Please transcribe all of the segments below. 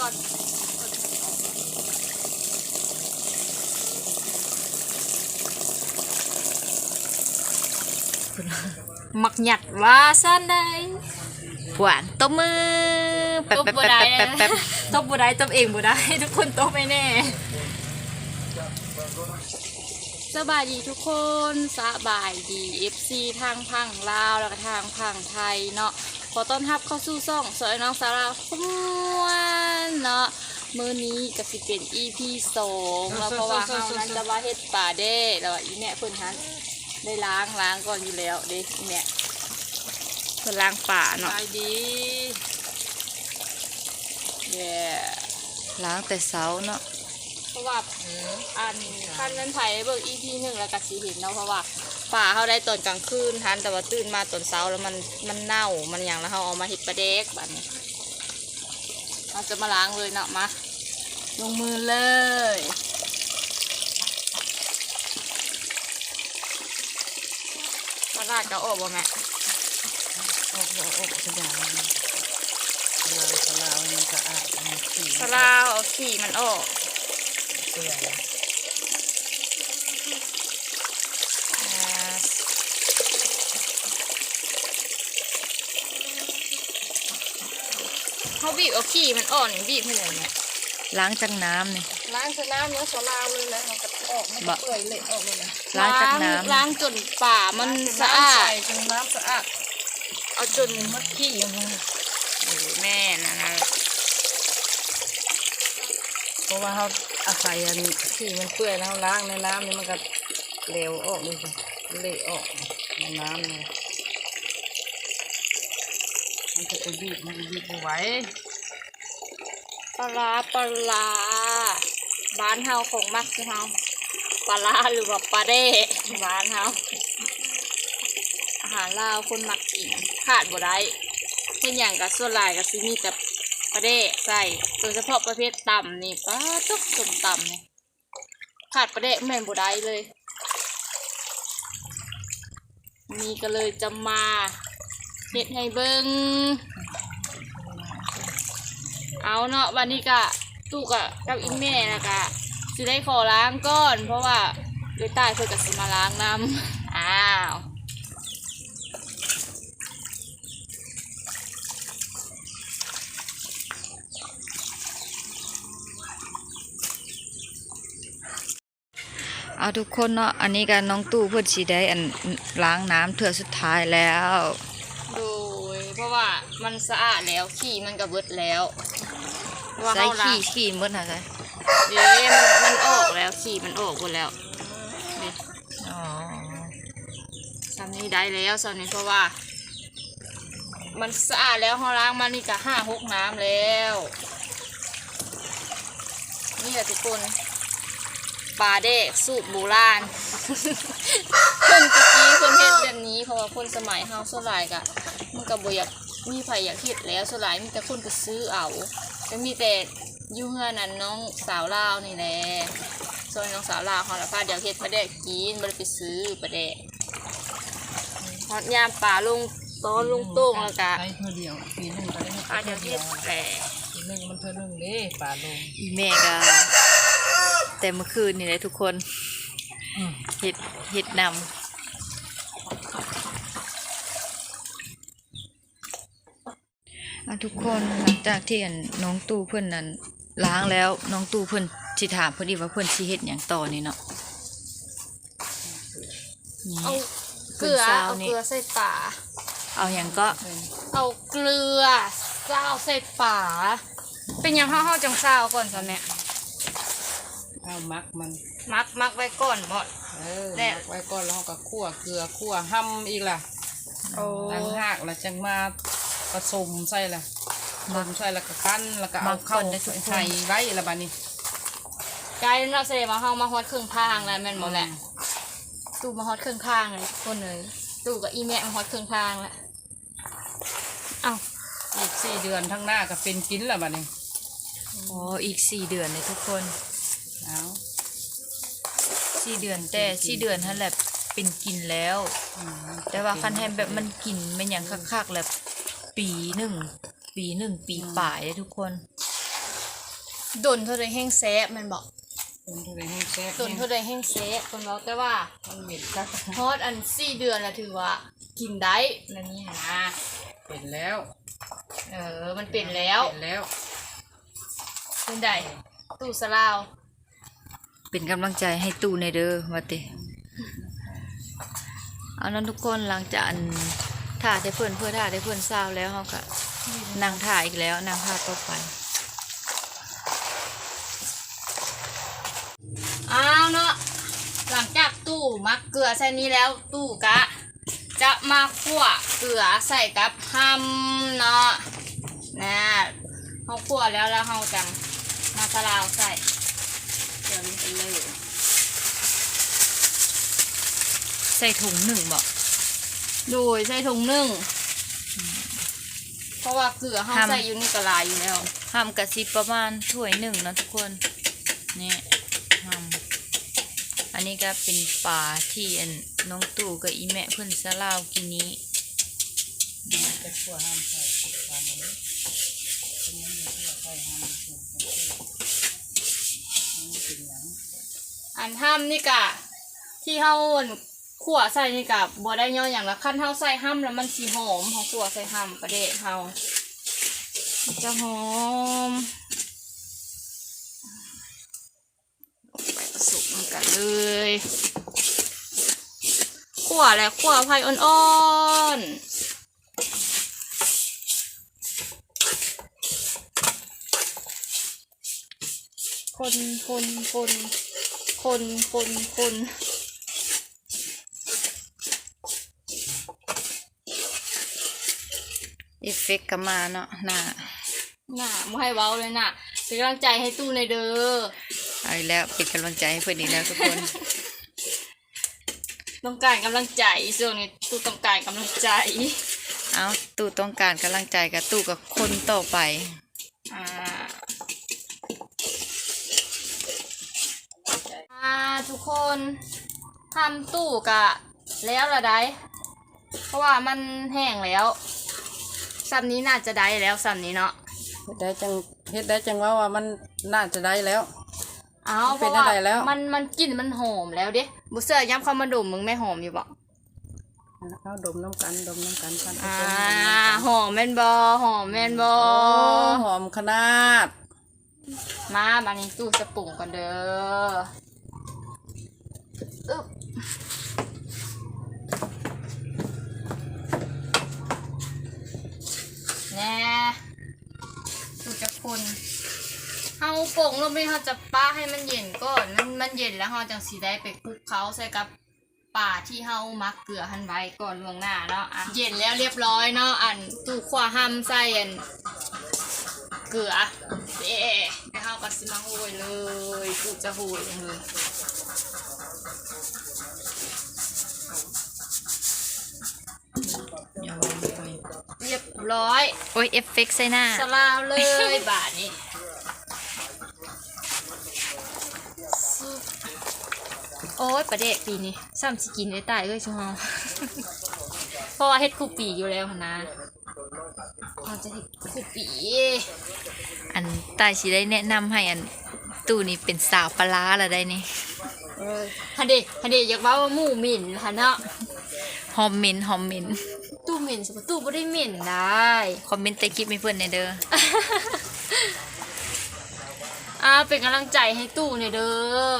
ก่อนมักหยัดว่าสั้นได้หวานตบมือแป๊บตบแป๊บบ่แป๊บได้แป๊บแป๊บตบบ่ได้ตบเองบ่ได้ทุกคนตบไม่แน่ สบายดีทุกคนสบายดี FC ทางพังลาวแล้วก็ทางพังไทยเนาะขอต้อนรับเข้าสู่ซ่องสวยน้องสาวเราขมวน เนาะมื้อนี้ก็สิเป็น EP สองแล้วเพราะว่าเฮานั้นจะมาเฮ็ดป่าเด้แล้วอีแม่เพิ่นหันได้ล้างล้างก่อนอยู่แล้วเด้อีแม่เพิ่นล้างป่าเนาะสบายดีเย้ล้างแต่เช้าเนาะเพราะว่าอันคันนั้นไผเบิก EP หนึ่งแล้วก็สิเห็นเนาะเพราะว่าป่าเขาได้ตอนกลางคืนทันแต่ว่าตื่นมาตอนเช้าแล้วมันมันเน่ามันอย่างแล้วเขาเอามาเห็ดปลาเด็กแบบนี้ เราจะมาล้างเลยเนาะมาลงมือเลยปลาราดก็ออกบ่แม่ออกออกออกระดาษลาวสลาวมันสะอาดมันสีสลาวสีมันออกเปื่อย อ่าเขา บีบเอาขี่มันอ่อนบีบให้เลยเนี่ยล้างจากน้ำนี่ ล้างสน้ำเนื้อสลาวเลยนะมันก็ออกมันบะเปื่อยเละออกเลยนะล้างจากน้ำล้างจนป่ามันสะอาดใส่จนน้ำสะอาดเอาจนมัดขี้ยังไงโอ้แม่นะนะเพราะว่าเขาอาศัยอันขี้มันเปื่อยแล้วล้างในน้ำนี่มันก็เหลวออกเลยจ้ะเละออกในน้ำเลย มันจะไปบีบมันจะบีบไม่ไหวปลาปลาบ้านเฮาของมักคือเฮาปลาหรือว่าปลาเด้บ้านเฮาอาหารลาวคนมักกินขาดบ่ได้เช่นอย่างกับส่วนหลายก็สิมีแต่ปลาเด้ใส่โดยเฉพาะประเภทต่ำนี่ป้าตุ๊กสมต่ำนี่ขาดปลาเด้แม่นบ่ได้เลยนี่ก็เลยจะมา เฮ็ดให้เบิ่งเอาเนาะวันนี้กะตู้กะกับอีแม่นะกะสิได้ขอล้างก่อน เพราะว่าโดยใต้เพื่อกับสิมาล้างน้ำอ้าวเอาทุกคนเนาะ อันนี้กันน้องตู้เพื่อนสีได้อันล้างน้ำเถื่อสุดท้ายแล้ว โดยเพราะว่า มันสะอาดแล้วขี้มันก็เบิดแล้วเพราะว่าใส่เขาล้างขี้ขี้หมดนะใส่เดี๋ยวมันมันออกแล้วขี้มันออกหมดแล้วนี่อ๋อทำนี้ได้แล้วสอนนี้เพราะว่า มันสะอาดแล้วเขาล้างมานี่ก็ห้าหกน้ำแล้ว นี่แหละทุกคนปลาเด็กสูตรโบราณ คนตะกี้คนเฮ็ดแบบนี้เพราะว่าคนสมัยเฮาส่วนหลายกะมันก็บ่อยาก มีไผอยากเฮ็ดแล้วส่วนหลายมีแต่คนไปซื้อเอาก็มีแต่อยู่เฮือนนั้นน้องสาวลาวนี่แหละส่วนน้องสาวลาวเขาละพาเดี๋ยวเฮ็ดปลาแดกกินบ่ได้ไปซื้อปลาแดกฮอดยามป่าลงตอนลงโต้งแล้วก็ใช้เท่าเดียวปีหนึ่งก็ได้ปลาเดี๋ยวเฮ็ดแหละปีหนึ่งมันเท่าหนึ่งเด้ป่าลงอีแม่ก็แต่เมื่อคืนนี่เลยทุกคนอืมเห็ดเห็ดนำเอา ทุกคนหลังจากที่อันน้องตู้เพื่อนนั้นล้างแล้วน้องตู้เพื่อนสิถามเพื่อนอีกว่าเพื่อนสิเฮ็ดอย่างต่อนี่เนาะนี่เอาเกลือซาวเอานี่เกลือใส่ป่าเอาอย่างก็เอาเกลือซาวใส่ป่าเป็นหยังห้าห้าจังซาวก่อนจ้ะแม่เอามักมัน มักมักไว้ก่อนหมด เออแน่ มักไว้ก่อนแล้วเราก็คั่วเกลือคั่วห้ำอีกล่ะโอ้ต่างหากแล้วจังมา ผสมใส่ล่ะผสมใส่แล้วก็ปั้นแล้วก็เอาเข้าใส่ไว้ละบัดนี้กลายเป็นเราเสด็จมาห้ามาฮอดครึ่งทางแล้วแม่นหมดแหละตู่มาฮอดครึ่งทางเลยทุกคนเลยตู่กับอีแม่มาฮอดครึ่งทางแล้วเอ้าอีกสี่เดือนทั้างหน้าก็เป็นกินละบัดนี้อ๋ออีกสี่เดือนเลยทุกคนเอาสี่เดือนแต่สี่เดือนนั่นแหละเป็นกินแล้วอืมแต่ว่าคันแฮมแบบมันกินเป็นอย่างคักๆแล้ว ปีหนึ่ง ปีหนึ่ง ปีป่ายเลยทุกคนดนเท่าใดแห้งแซะแมันบอกต้นทุเรียนแห้งแซ่บดนเท่าใดแห้งแซะคนบอกแต่ว่ามันเหม็นจักฮอดอันสี่เดือนละถือว่า กินได้นั่นนี่หนนะเป็นแล้วเออ มันเป็นแล้วเป็นแล้วเป็นได้ตู้สลาว เป็นกำลังใจให้ตู้ในเด้อว่าติเอานั้นทุกคนหลังจากอัน ถ่าได้เพื่อนเพื่อถ่าได้เพื่อนเศร้าแล้วเขาก็นั่งถ่ายอีกแล้วนั่งถ่าต่อไปอ้าวเนาะหลังจากตู้มักเกลือใส่นี้แล้วตู้กะ จะมาคั่วเกลือใส่กับฮัมเนาะนะเขาคั่วแล้วแล้วเขาจังมาสลาวใส่เดี๋ยวนี้ไปเลย ใส่ถุงหนึ่งบอก โดยใส่ถุงนึ่ง เพราะว่าเกลือเขาทำ ใส่อยู่นี่ก็หลายอยู่แล้ว ทำกะซิประมาณถ้วยหนึ่งนะทุกคนนี่ทำอันนี้ก็เป็นปลาที่อันน้องตู่กับอีแม่เพื่อนสลาวกินนี้จะขั่วห้ามใส่ตามนี้เป็นยังไงที่เราใส่ห้ามใส่ใส่ห้ามเป็นหยังอันห้ำนี่กะ ที่เขา ขั่วใส่นี่กะบ่ได้ย่ออย่างละขั้นเฮาใส่ห้ำแล้วมันสีหอมเขาขั่วใส่ห้ำประเดะเฮาจะหอมไปผสมกันเลยขั่วและขั่วไฟอ่อนๆคนคนคนคนคนคน เอฟเฟกต์ก็มาเนาะหน้าน่ะไม่ให้เว้าเลยน่ะเป็นกำลังใจให้ตู้ในอยเด้อเอาอีกแล้วเป็นกำลังใจให้เพื่อนอีกแล้วทุกคน ต้องการกำลังใจช่วงนี้ตู้ต้องการกำลังใจเอาตู่ต้องการกำลังใจกับตู่กับคนต่อไป อ่าอ่าทุกคนทำตู้กะแล้วละได้เพราะว่ามันแห้งแล้ว ซับนี้น่าจะได้แล้วซับนี้เนาะเฮ็ดได้จังเฮ็ดได้จังว่าว่ามันน่าจะได้แล้ว เอาเพเป็นราะว่าอะไรแล้ว มันมันกลิ่นมันหอมแล้วเด้บุเสื้อย้ำเข้ามาดมมึงไม่หอมอยู่บ่เอาดมน้ำกันดมน้ำกันท่านผู้อ่าชมดมน้ำกันหอมแม่นบอหอมแม่นบอโอ้หอมขนาดมาบันนี้ตู้จะปรุงกันเด้ออึ๊บ แน่ตู้จะคนเอาโป่งลงไปเขาจะป้าให้มันเย็นก่อนมันมันเย็นแล้วเราจังสีได้ไปคลุกเขาใส่กับป่าที่เฮามักเกลือหันไว้ก่อนล่วงหน้าเนาะอะเย็นแล้วเรียบร้อยเนาะอันตู้ขวาห้ำใส่อันเกลือเอ๊ะแล้วเราก็สิมาโหยเลยกูจะโหยเลย เรียบร้อยโอ้ยเอฟเฟกต์ใส่หน้า สลาวเลยบาทนี้ซุปโอ้ยประเดะปีนี้ซ้ำสิกินได้ตายเลยช่วงเพราะว่าเฮ็ดคู่ปีอยู่แล้วหั่นนะเราจะเฮ็ดคู่ปี อันตายสิได้แนะนำให้อันตู่นี่เป็นสาวปลาร้าละได้นี่เออฮันเดฮันเดอยากว่าว่าหมูหมิ่นฮะเนาะ หอมเหม็นหอมเหม็น ตู้หมิ่นสมตู้ไม่ได้หมิ่นได้คอมเมนต์ใต้คลิปให้เพื่อนในอยเด้ออ่าเป็นกำลังใจให้ตู้เนี่ยเด้อ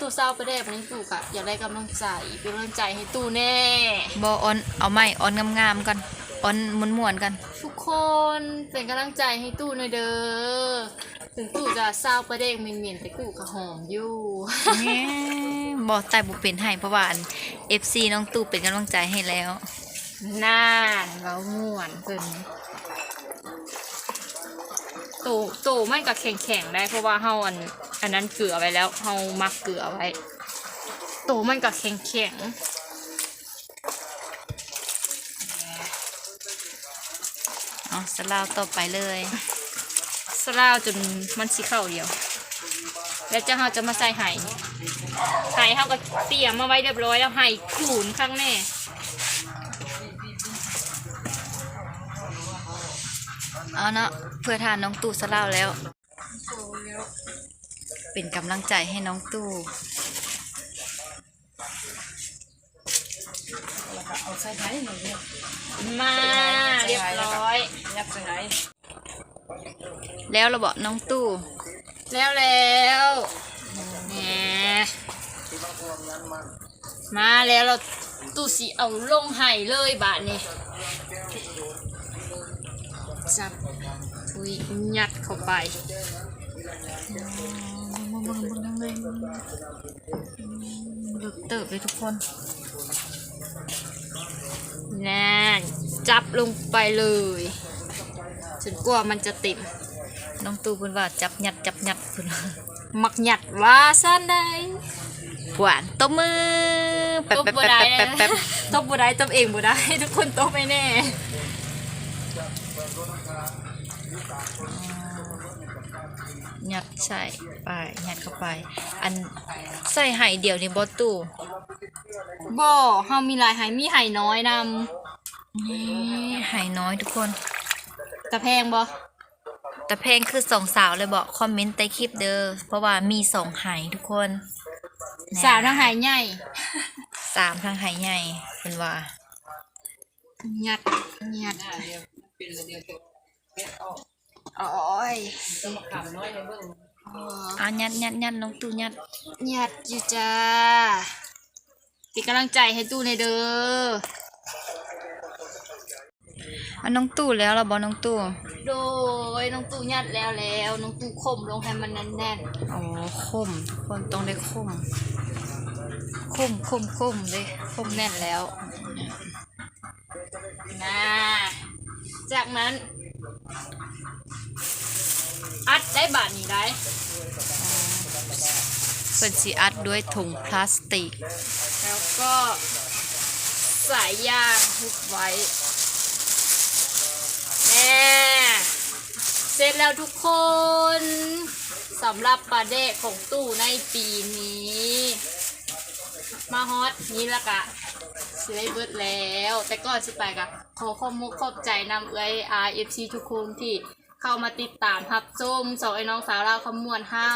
ตู้เศร้าไปได้แบบนี้ตู้กะอยากได้กำลังใจเป็นกำลังใจให้ตู้แน่ บอออนเอาไม้ออนงามๆกันออนม่วนๆกัน ทุกคนเป็นกำลังใจให้ตู้หน่อยเด้อถึงตู้จะเศร้าไปได้เหม็นๆแต่ตู้ก็หอมอยู่ แหมบอตายบุเป็นให้เพราะว่าอัน FC น้องตู่เป็นกำลังใจให้แล้ว น่านเราม่วนเพิ่นตูตู้มันก็แข็งๆได้เพราะว่าเฮาอันอันนั้นเกลือไว้แล้วเฮามักเกลือไว้ตู้มันก็แข็งๆเอาสลาวต่อไปเลยสลาวจนมันสีเข้าเดียว แล้วเจ้าเราจะมาใส่ไห่ไห่เขาก็เตรียมมาไว้เรียบร้อยแล้วไห่ขูนข้างแน่ เอาเนาะเพื่อทานน้องตู่สลาวแล้ว เป็นกำลังใจให้น้องตู้แล้วก็เอาใส่ไหนหนึ่งเนี่ยมาเรียบร้อยยัดใส่ไหนแล้วเราบอกน้องตู้แล้วแล้วแหมมาแล้วเราตู้สีเอาลงไห้เลยบาทนี่ จับอุ้ยยัดเข้าไปมึงมึงมึงทั้งเลยลึกเติบเลยทุกคนน่จับลงไปเลยฉันกลัวมันจะติดน้องตูเพิ่นว่าจับยัดจับยัดเพิ่นมักหยัดว่าสั้นได้หวานตบมือแป๊บตบแป๊บบ่แป๊บได้แป๊บแป๊บตบบ่ได้ตบเองบ่ได้ทุกคนตบไม่แน่ ยัดใส่ไปยัดเข้าไป อันใส่ไห่เดียวนี่บ่ตู้บ่เฮามีหลายไหมีไหน้อยนำนี่ไห่น้อยทุกคนตะแพงบ่แต่เพลงคือสองสาวเลยบอกคอมเมนต์ใต้คลิปเด้อเพราะว่ามีสองไหทุกคนแน่สาวทั้งไหใหญ่สามทางไหใหญ่เป็นว่าหยัดหยัด หน้าเดียวเป็นเดียวจบเพชรออกโอ้ยต้องมาขำน้อยในเบื้องอะยัดยัดยัดน้องตู้ยัดหยัดอยู่จ้าเป็นกำลังใจให้ตู้ในอยเด้ออะน้องตู้แล้วเราบอกน้องตู้ โดยน้องตู้หยัดแล้วแล้วน้องตู้ข่มลงให้มันแน่นอ๋อคมทุกคนต้องได้คมคมคมคมเลยๆข่มแน่นแล้วนะจากนั้น อัดได้บาทนี้ได้เป็นสีอัดด้วยถุงพลาสติก แล้วก็สายยางทุกไว้แน่เสร็จแล้วทุกคนสำหรับปลาเดกของตู้ในปีนี้ มาฮอตนี้ละกะ สิได้เบิดแล้ว แต่ก่อนสิไปกะขอขอบมุกขอบใจนำเอ้ย RFC ทุกคนที่เข้ามาติดตามรับชมสองไอ้น้องสาวเราวขมวนเฮา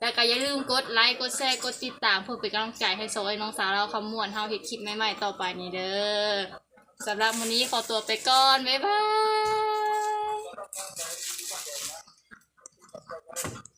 แล้วก็อย่าลืมกดไลค์กดแชร์กดติดตามเพื่อเป็นกำลังใจให้สองไอ้น้องสาวเราวขมวนเฮาเฮ็ดคลิปใหม่ๆต่อไปนี้เด้อสำหรับวันนี้ขอตัวไปก่อนบ๊ายบาย